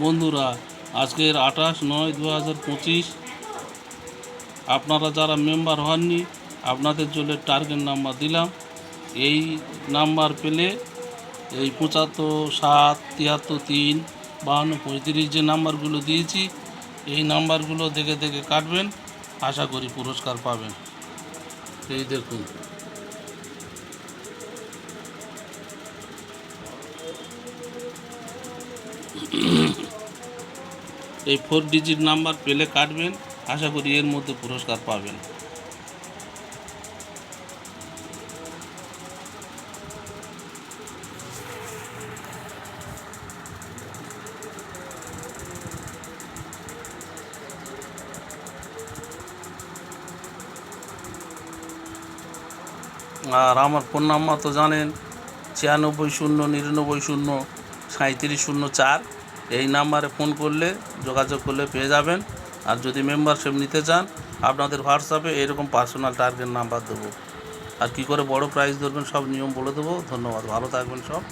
বন্ধুরা, আজকের আঠাশ নয় দু হাজার পঁচিশ। আপনারা যারা মেম্বার হননি, আপনাদের জন্য টার্গেট নাম্বার দিলাম। এই নাম্বার পেলে এই পঁচাত্তর, সাত, তিয়াত্তর, তিন, বাহান্ন, পঁয়ত্রিশ যে নাম্বারগুলো দিয়েছি, এই নাম্বারগুলো দেখে দেখে কাটবেন। আশা করি পুরস্কার পাবেন। এই দেখুন। এই ফোর ডিজিট নাম্বার পেলে কাটবেন, আশা করি এর মধ্যে পুরস্কার পাবেন। আর আমার ফোন নাম্বার তো জানেন, ছিয়ানব্বই শূন্য, নিরানব্বই শূন্য। সাঁত্রিশ শূন্য চার। এই নাম্বারে ফোন করলে, যোগাযোগ করলে পেয়ে যাবেন। আর যদি মেম্বারশিপ নিতে চান, আপনাদের হোয়াটসঅ্যাপে এরকম পার্সোনাল টার্গেট নাম্বার দেবো। আর কী করে বড় প্রাইজ ধরবেন, সব নিয়ম বলে দেবো। ধন্যবাদ, ভালো থাকবেন সব।